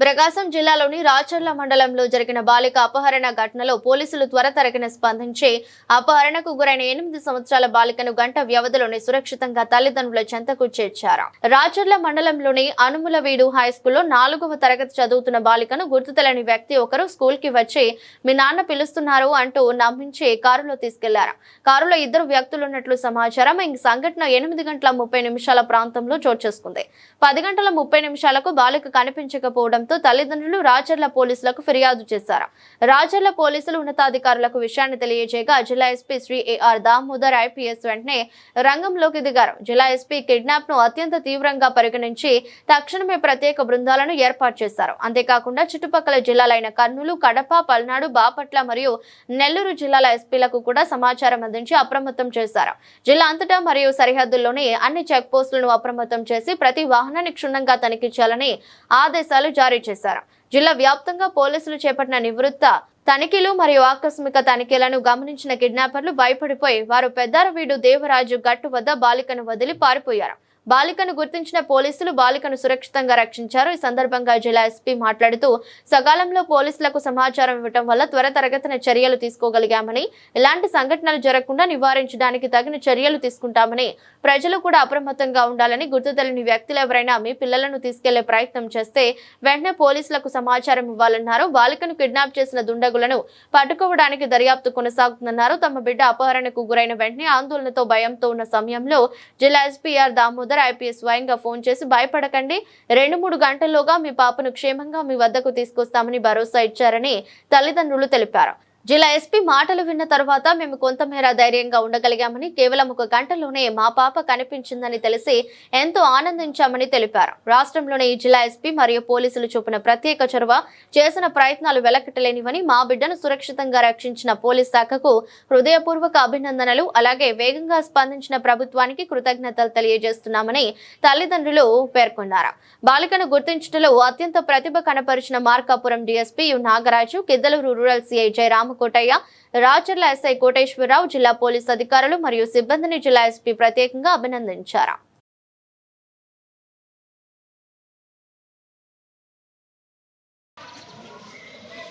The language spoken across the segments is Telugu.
ప్రకాశం జిల్లాలోని రాచర్ల మండలంలో జరిగిన బాలిక అపహరణ ఘటనలో పోలీసులు త్వరతరగిన స్పందించి అపహరణకు గురైన ఎనిమిది సంవత్సరాల బాలికను గంట వ్యవధిలోనే సురక్షితంగా తల్లిదండ్రుల చెంతకు చేర్చారు. రాచర్ల మండలంలోని అనుములవీడు హై స్కూల్లో నాలుగవ తరగతి చదువుతున్న బాలికను గుర్తు వ్యక్తి ఒకరు స్కూల్కి వచ్చి మీ నాన్న పిలుస్తున్నారు అంటూ నమ్మించి కారులో తీసుకెళ్ళారు. కారులో ఇద్దరు వ్యక్తులు ఉన్నట్లు సమాచారం ఈ సంఘటన ఎనిమిది గంటల ముప్పై నిమిషాల ప్రాంతంలో చోటు చేసుకుంది. పది గంటల ముప్పై నిమిషాలకు బాలిక కనిపించకపోవడం కనిపించకపోవడంతో తల్లిదండ్రులు రాచర్ల పోలీసులకు ఫిర్యాదు చేశారు. రాచర్ల పోలీసులు ఉన్నతాధికారులకు విషయాన్ని తెలియజేయగా జిల్లా SP Shri A R Damodar IPS వెంటనే రంగంలోకి దిగారు. జిల్లా ఎస్పీ కిడ్నాప్ను అత్యంత తీవ్రంగా పరిగణించి తక్షణమే ప్రత్యేక బృందాలను ఏర్పాటు చేశారు. అంతేకాకుండా చుట్టుపక్కల జిల్లాలైన కర్నూలు కడప పల్నాడు బాపట్ల మరియు నెల్లూరు జిల్లాల ఎస్పీలకు కూడా సమాచారం అందించి అప్రమత్తం చేశారు. జిల్లా అంతటా మరియు సరిహద్దుల్లోని అన్ని చెక్ పోస్టులను అప్రమత్తం చేసి ప్రతి వాహనాన్ని క్షుణ్ణంగా తనిఖీ చేయాలని ఆదేశాలు జారీ చేశారు. జిల్లా వ్యాప్తంగా పోలీసులు చేపట్టిన నివృత్త తనిఖీలు మరియు ఆకస్మిక తనిఖీలను గమనించిన కిడ్నాపర్లు భయపడిపోయి వారు పెద్దారవీడు దేవరాజు గట్టు వద్ద బాలికను వదిలి పారిపోయారు. బాలికను గుర్తించిన పోలీసులు బాలికను సురక్షితంగా రక్షించారు. ఈ సందర్భంగా జిల్లా ఎస్పీ మాట్లాడుతూ సకాలంలో పోలీసులకు సమాచారం ఇవ్వటం వల్ల త్వరతరగతిన చర్యలు తీసుకోగలిగామని ఇలాంటి సంఘటనలు జరగకుండా నివారించడానికి తగిన చర్యలు తీసుకుంటామని ప్రజలు కూడా అప్రమత్తంగా ఉండాలని గుర్తు తెలియని వ్యక్తులు ఎవరైనా మీ పిల్లలను తీసుకెళ్ళే ప్రయత్నం చేస్తే వెంటనే పోలీసులకు సమాచారం ఇవ్వాలన్నారు. బాలికను కిడ్నాప్ చేసిన దుండగులను పట్టుకోవడానికి దర్యాప్తు కొనసాగుతుందన్నారు. తమ బిడ్డ అపహరణకు గురైన వెంటనే ఆందోళనతో భయంతో ఉన్న సమయంలో జిల్లా ఎస్పీఆర్ దామోదర్ ఐపీఎస్ స్వయంగా ఫోన్ చేసి భయపడకండి. రెండు మూడు గంటల్లోగా మీ పాపను క్షేమంగా మీ వద్దకు తీసుకొస్తామని భరోసా ఇచ్చారని తల్లిదండ్రులు తెలిపారు. జిల్లా ఎస్పీ మాటలు విన్న తర్వాత మేము కొంతమేర ధైర్యంగా ఉండగలిగామని కేవలం ఒక గంటలోనే మా పాప కనిపించిందని తెలిసి ఎంతో ఆనందించామని తెలిపారు. రాష్ట్రంలోని ఈ జిల్లా ఎస్పీ మరియు పోలీసులు చూపిన ప్రత్యేక చొరవ చేసిన ప్రయత్నాలు వెలకట్టలేనివని మా బిడ్డను సురక్షితంగా రక్షించిన పోలీస్ శాఖకు హృదయపూర్వక అభినందనలు అలాగే వేగంగా స్పందించిన ప్రభుత్వానికి కృతజ్ఞతలు తెలియజేస్తున్నామని తల్లిదండ్రులు పేర్కొన్నారు. బాలికను గుర్తించడంలో అత్యంత ప్రతిభ కనపరిచిన Markapuram DSP U Nagaraju Giddalur rural CI Jai Ramakotaiah Racherla SI Koteswararao జిల్లా పోలీస్ అధికారులు మరియు సిబ్బందిని జిల్లా ఎస్పీ ప్రత్యేకంగా అభినందించారు.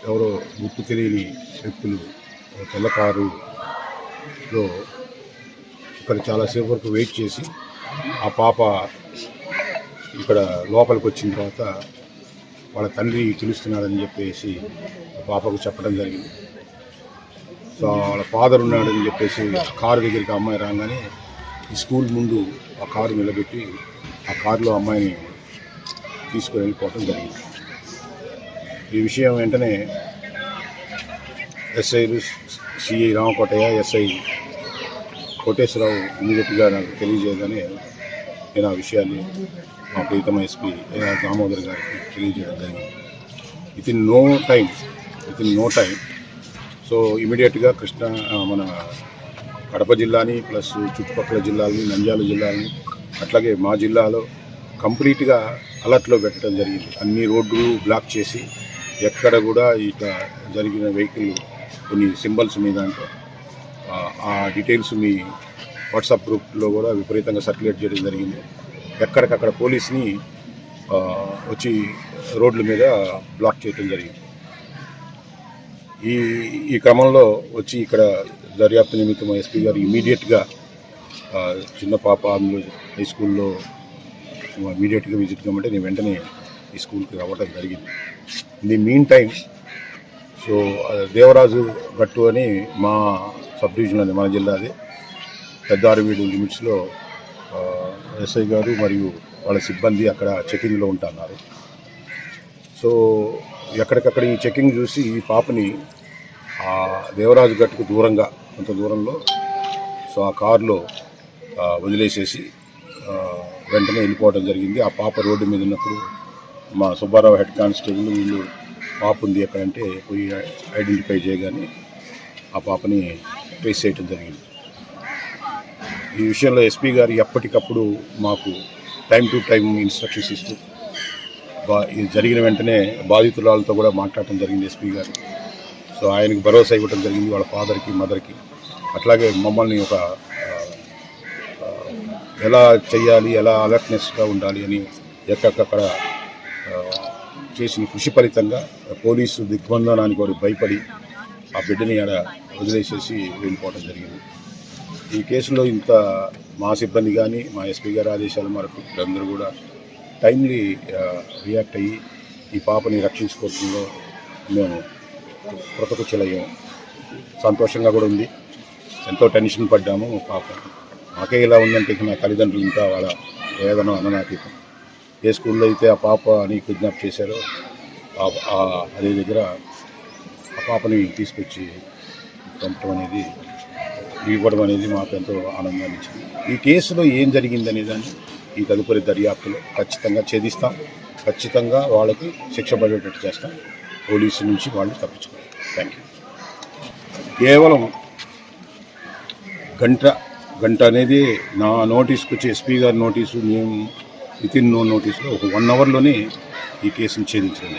ఎవరో గుర్తు తెలియని వ్యక్తులు తెల్లకారులో ఇక్కడ చాలాసేపు వరకు వెయిట్ చేసి ఆ పాప ఇక్కడ లోపలికి వచ్చిన తర్వాత వాళ్ళ తండ్రి పిలుస్తున్నాడని చెప్పేసి పాపకు చెప్పడం జరిగింది. సో వాళ్ళ ఫాదర్ ఉన్నాడని చెప్పేసి కారు దగ్గరికి అమ్మాయి రాగానే ఈ స్కూల్ ముందు ఆ కారు నిలబెట్టి ఆ కారులో అమ్మాయిని తీసుకుని వెళ్ళిపోవడం జరిగింది. ఈ విషయం వెంటనే ఎస్ఐలు సిఐ రామకోటయ్య ఎస్ఐ కోటేశ్వరరావు ఇమీడియట్గా నాకు తెలియజేయగానే నేను ఆ విషయాన్ని మా ప్రీతమ ఎస్పీ దామోదర్ గారికి తెలియజేయడం జరిగింది. In no time within no time so ఇమీడియట్గా కృష్ణ మన కడప జిల్లాని ప్లస్ చుట్టుపక్కల జిల్లాలని నంద్యాల జిల్లాని అట్లాగే మా జిల్లాలో కంప్లీట్గా అలర్ట్లో పెట్టడం జరిగింది. అన్ని రోడ్లు బ్లాక్ చేసి ఎక్కడ కూడా ఇట్లా జరిగిన వెహికల్ కొన్ని సింబల్స్ మీ దాంట్లో ఆ, డీటెయిల్స్ మీ వాట్సాప్ గ్రూప్లో కూడా విపరీతంగా సర్క్యులేట్ చేయడం జరిగింది. ఎక్కడికక్కడ పోలీస్ని వచ్చి రోడ్ల మీద బ్లాక్ చేయడం జరిగింది. ఈ ఈ క్రమంలో వచ్చి ఇక్కడ దర్యాప్తు నిమిత్తం ఎస్పీ గారు ఇమీడియట్గా చిన్న పాప అందులో హై స్కూల్లో ఇమీడియట్గా విజిట్ కమ్మంటే నేను వెంటనే ఈ స్కూల్కి రావడం జరిగింది. The meantime so Devaraju Gattu అని మా సబ్ డివిజన్ అది మన జిల్లాది పెద్దారువీడు లిమిట్స్లో ఎస్ఐ గారు మరియు వాళ్ళ సిబ్బంది అక్కడ చెకింగ్లో ఉంటున్నారు సో ఎక్కడికక్కడ ఈ చెకింగ్ చూసి ఈ పాపని ఆ దేవరాజు గట్టుకు దూరంగా కొంత దూరంలో సో ఆ కారులో వదిలేసేసి వెంటనే వెళ్ళిపోవడం జరిగింది. ఆ పాప రోడ్డు మీద ఉన్నప్పుడు మా సుబ్బారావు హెడ్ కానిస్టేబుల్ వీళ్ళు పాప ఉంది ఎక్కడంటే పోయి ఐడెంటిఫై చేయగానే ఆ పాపని ట్రేస్ చేయడం జరిగింది. ఈ విషయంలో ఎస్పీ గారు ఎప్పటికప్పుడు మాకు టైం టు టైం ఇన్స్ట్రక్షన్స్ ఇస్తూ జరిగిన వెంటనే బాధితురాలతో కూడా మాట్లాడటం జరిగింది ఎస్పీ గారు. సో ఆయనకి భరోసా ఇవ్వటం జరిగింది వాళ్ళ ఫాదర్కి మదర్కి. అట్లాగే మమ్మల్ని ఒక ఎలా చేయాలి ఎలా అలర్ట్నెస్గా ఉండాలి అని ఎక్కడెక్కడ చేసిన కృషి ఫలితంగా పోలీసు దిగ్బంధనానికి వారు భయపడి ఆ బిడ్డని ఆడ వదిలేసేసి వెళ్ళిపోవడం జరిగింది. ఈ కేసులో ఇంత మా సిబ్బంది కానీ మా ఎస్పీ గారి ఆదేశాల మేరకు వీళ్ళందరూ కూడా టైమ్లీ రియాక్ట్ uh, అయ్యి ఈ పాపని రక్షించుకోవడంలో మేము కృతకృత్యులయ్యాము సంతోషంగా కూడా ఉంది. ఎంతో టెన్షన్ పడ్డాము పాప. మాకే ఇలా ఉందంటే ఇక నా తల్లిదండ్రులు ఇంకా వాళ్ళ వేదన అననాతీతం. ఏ స్కూల్లో అయితే ఆ పాపని కిడ్నాప్ చేశారో ఆ- అదే దగ్గర ఆ పాపని తీసుకొచ్చి పంపడం అనేది ఇవ్వడం అనేది మాకు ఎంతో ఆనందాన్ని ఇచ్చింది ఈ కేసులో ఏం జరిగింది దాన్ని ఈ తదుపరి దర్యాప్తులో ఖచ్చితంగా ఛేదిస్తాం. ఖచ్చితంగా వాళ్ళకి శిక్ష పడేటట్టు చేస్తాం. పోలీసు నుంచి వాళ్ళు తప్పించుకోవాలి. థ్యాంక్ యూ కేవలం గంట గంట అనేది నా నోటీస్కి వచ్చి ఎస్పీ గారి నోటీసు మేము విత్ ఇన్ నో నోటీసులో ఒక వన్ అవర్లోనే ఈ కేసును ఛేదించడం